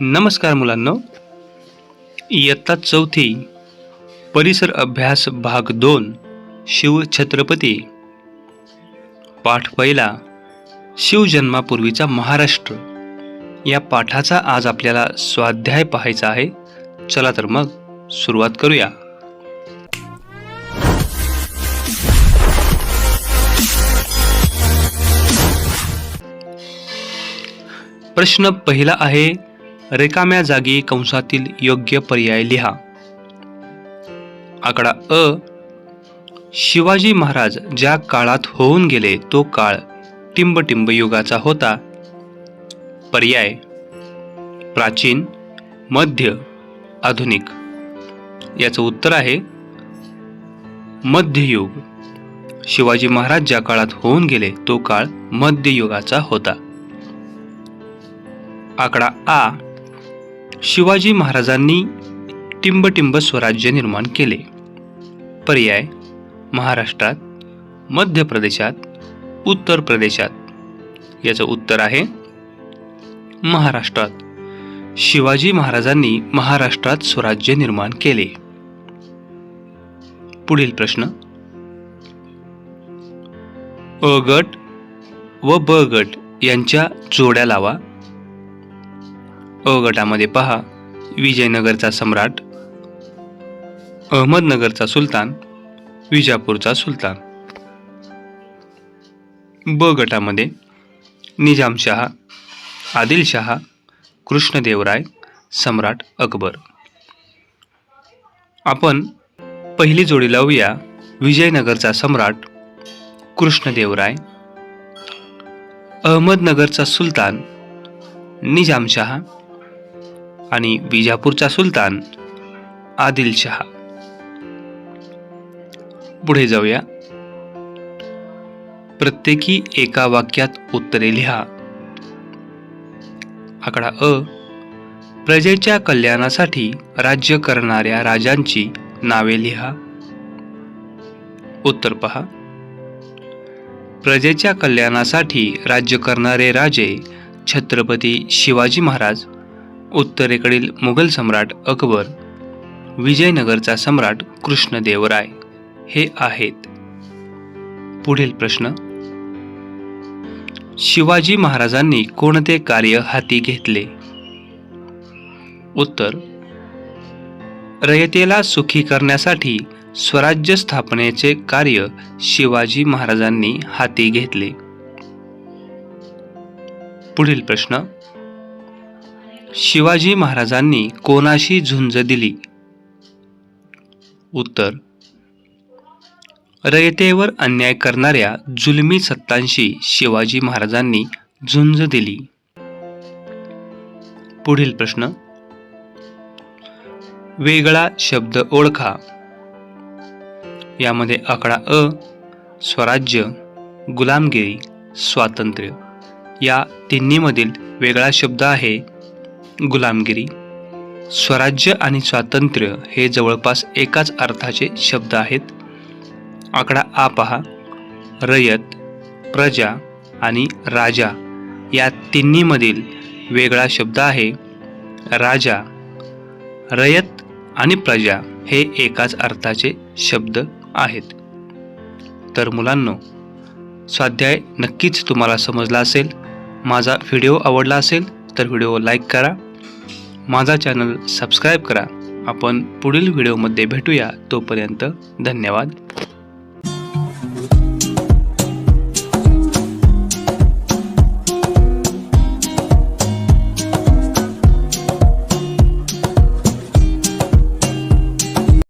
नमस्कार मुलांनो. इयत्ता चौथी परिसर अभ्यास भाग दोन शिवछत्रपती पाठ पहिला शिवजन्मापूर्वीचा महाराष्ट्र. या पाठाचा आज आपल्याला स्वाध्याय पाहायचा आहे. चला तर मग सुरुवात करूया. प्रश्न पहिला आहे रिकाम्या जागी कंसातील योग्य पर्याय लिहा. आकडा अ. शिवाजी महाराज ज्या काळात होऊन गेले तो काळ टिंबटिंब युगाचा होता. पर्याय. प्राचीन मध्य आधुनिक. याचं उत्तर आहे मध्ययुग. शिवाजी महाराज ज्या काळात होऊन गेले तो काळ मध्ययुगाचा होता. आकडा आ. शिवाजी महाराजांनी टिंबटिंब स्वराज्य निर्माण केले. पर्याय महाराष्ट्रात मध्य प्रदेशात उत्तर प्रदेशात. याचं उत्तर आहे महाराष्ट्रात. शिवाजी महाराजांनी महाराष्ट्रात स्वराज्य निर्माण केले. पुढील प्रश्न. अ गट व ब गट यांच्या जोड्या लावा. अ गटामध्ये पहा. विजयनगरचा सम्राट अहमदनगरचा सुलतान विजापूरचा सुलतान. ब गटामध्ये निजामशहा आदिलशहा कृष्णदेवराय सम्राट अकबर. आपण पहिली जोडी लावूया. विजयनगरचा सम्राट कृष्णदेवराय अहमदनगरचा सुलतान निजामशहा आणि विजापूरचा सुलतान आदिलशहा पुढे जाऊया. प्रत्येकी एका वाक्यात उत्तरे लिहा. आकडा अ. प्रजेच्या कल्याणासाठी राज्य करणाऱ्या राजांची नावे लिहा. उत्तर पहा. प्रजेच्या कल्याणासाठी राज्य करणारे राजे छत्रपती शिवाजी महाराज उत्तरेकडील मुघल सम्राट अकबर विजयनगरचा सम्राट कृष्णदेवराय हे आहेत. पुढील प्रश्न. शिवाजी महाराजांनी कोणते कार्य हाती घेतले? उत्तर. रयतेला सुखी करण्यासाठी स्वराज्य स्थापनेचे कार्य शिवाजी महाराजांनी हाती घेतले. पुढील प्रश्न. शिवाजी महाराजांनी कोणाशी झुंज दिली? उत्तर रयतेवर अन्याय करणाऱ्या जुलमी सत्तांशी शिवाजी महाराजांनी झुंज दिली. पुढील प्रश्न वेगळा शब्द ओळखा. यामध्ये आकडा अ स्वराज्य गुलामगिरी स्वातंत्र्य या तिन्हीमधील वेगळा शब्द आहे. गुलामगिरी. स्वराज्य आणि स्वातंत्र्य हे जवळपास एकाच अर्थाचे शब्द आहेत. आकडा आ पहा. रयत प्रजा आणि राजा या तिन्हीमधील वेगळा शब्द आहे. राजा रयत आणि प्रजा हे एकाच अर्थाचे शब्द आहेत. तर मुलांनो स्वाध्याय नक्कीच तुम्हाला समजला असेल. माझा व्हिडिओ आवडला असेल तर व्हिडिओ लाईक करा. माझा चॅनल सबस्क्राईब करा. आपण पुढील व्हिडिओमध्ये भेटूया. तोपर्यंत धन्यवाद.